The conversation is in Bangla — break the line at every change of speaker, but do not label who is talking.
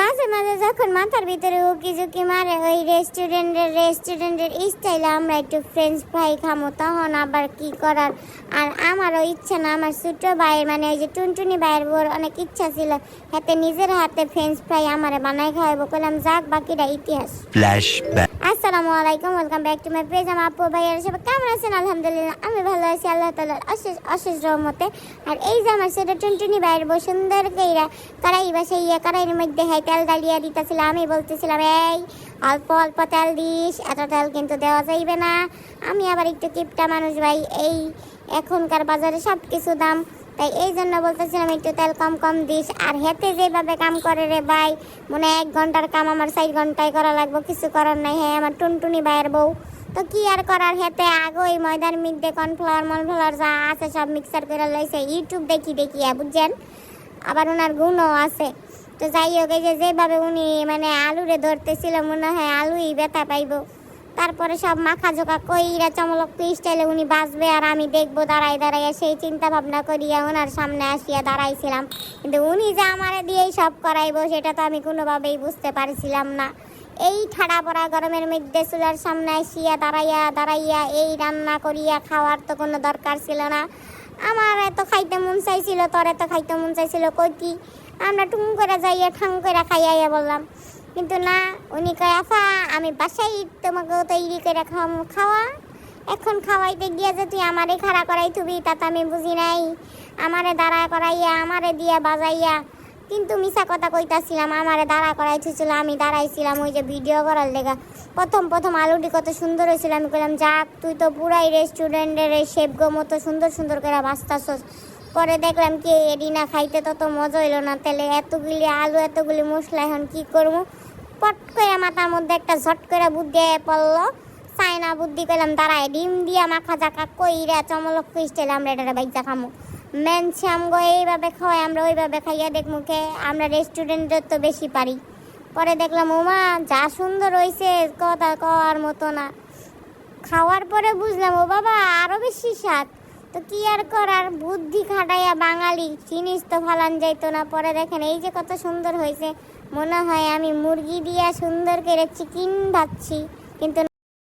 মাঝে মাঝে যখন মাথার ভিতরে উকি ঝুঁকি মারে ওই রেস্টুরেন্টের রেস্টুরেন্টের স্টাইলে আমরা একটু ফ্রেঞ্চ ফ্রাই খামো তখন আবার কি করার? আর আমারও ইচ্ছা না আমার ছোট ভাইয়ের মানে ওই যে টুনটুনি ভাইয়ের বোর অনেক ইচ্ছা ছিল হাতে নিজের হাতে ফ্রেঞ্চ ফ্রাই আমারে বানাই খাওয়াবো বললাম যাক বাকিটা ইতিহাস. আসসালামু আলাইকুম welcome back to my page আমার আপু ভাইয়ের সবাই কেমন আছেন? আলহামদুলিল্লাহ আমি ভালো আছি আল্লাহ তালার অশেষ অশেষ রহমতে। আর এই যে আমার সেটা টুনটুনি ভাইয়ের বউ সুন্দর কইরা কারাই বাসে ইয়ে কারাইয়ের মধ্যে তেল ডালিয়া দিতেছিল আমি বলতেছিলাম, এই, অল্প অল্প তেল দিস, এত তেল কিন্তু দেওয়া যাইবে না। আমি আবার একটু কিপটা মানুষ, ভাই, এই এখনকার বাজারে সব কিছু দাম। তাই এই জন্য বলতেছিলাম, একটু তেল কম কম দিস। আর হেতে যেভাবে কাম করে রে ভাই, মনে এক ঘণ্টার কাম আমার চার ঘন্টায় করা লাগবে, কিছু করার নাই। হ্যাঁ আমার টুনটুনি ভাইয়ের বউ। তো কি আর করার হেতে আগে ওই ময়দার মধ্যে কর্নফ্লাওয়ার মনফ্লাওয়ার যা আছে সব মিক্সার করে লইছে ইউটিউব দেখি দেখি, বুঝছেন? আবার ওনার গুণও আছে। তো যাই হোক যে যেভাবে উনি মানে আলুরে ধরতেছিল, মনে হয় আলুই ব্যথা পাইব। তারপরে সব মাখা জোকা কইরা চমলক স্টাইলে উনি বাঁচবে আর আমি দেখব দাঁড়াই দাঁড়াইয়া সেই চিন্তা ভাবনা করিয়া ওনার সামনে আসিয়া দাঁড়াইছিলাম। কিন্তু উনি যে আমারে দিয়েই সব করাইবো, সেটা তো আমি কোনোভাবেই বুঝতে পারছিলাম না। এই ঠাড়া পড়া গরমের মধ্যে চুলার সামনে আসিয়া দাঁড়াইয়া দাঁড়াইয়া এই রান্না করিয়া খাওয়ার তো কোনো দরকার ছিল না। আমার এত খাইতে মন চাইছিল, তোর এত খাইতে মন চাইছিল, কই কি? আমরা টুম করে যাইয়া ঠাং করে খাইয়া বললাম, কিন্তু না, উনি কয়, আফা, আমি বাসায় তোমাকে তৈরি করে খাওয়া। এখন খাওয়াইতে গিয়া যে তুই আমারে খাড়া করাই থুবি তা তো আমি বুঝি নাই। আমারে দাঁড়া করাইয়া, আমারে দিয়া বাজাইয়া কিন্তু মিশা কথা কইতাছিলাম, আমারে দাঁড়া করাই থুছিল আমি দাঁড়াইছিলাম ওই যে ভিডিও করার লেগা। প্রথম প্রথম আলুটি কত সুন্দর হয়েছিল আমি কইলাম, যাক, তুই তো পুরাই রেস্টুরেন্টের এই শেপগো মতো সুন্দর সুন্দর করে বাঁচতাছস। পরে দেখলাম কি এডি না খাইতে তত মজা হইল না, তাহলে এতগুলি আলু, এতগুলি মশলা, এখন কি করব? পট করে মাথার মধ্যে একটা ঝট করে বুদ্ধি পড়ল। চায়না বুদ্ধি করলাম দাঁড়ায়, ডিম দিয়া মাখা জাকা কইরা চমলক স্টাইলে আমরা এটা বাইজা খামো। মেনছে আমগো এইভাবে খাওয়াই, আমরা ওইভাবে খাইয়া দেখ মুখে, আমরা রেস্টুরেন্টের তো বেশি পারি। পরে দেখলাম ওমা যা সুন্দর হয়েছে কথা কওয়ার মতো না। খাওয়ার পরে বুঝলাম, ও বাবা, আরও বেশি স্বাদ। তো কি আর করার, বুদ্ধি খাটাইয়া বাঙালি, জিনিস তো ফালান যাইতো না। পরে দেখেন, এই যে কত সুন্দর হয়েছে মনে হয় আমি মুরগি দিয়া সুন্দর করে চিকেন ভাবছি কিন্তু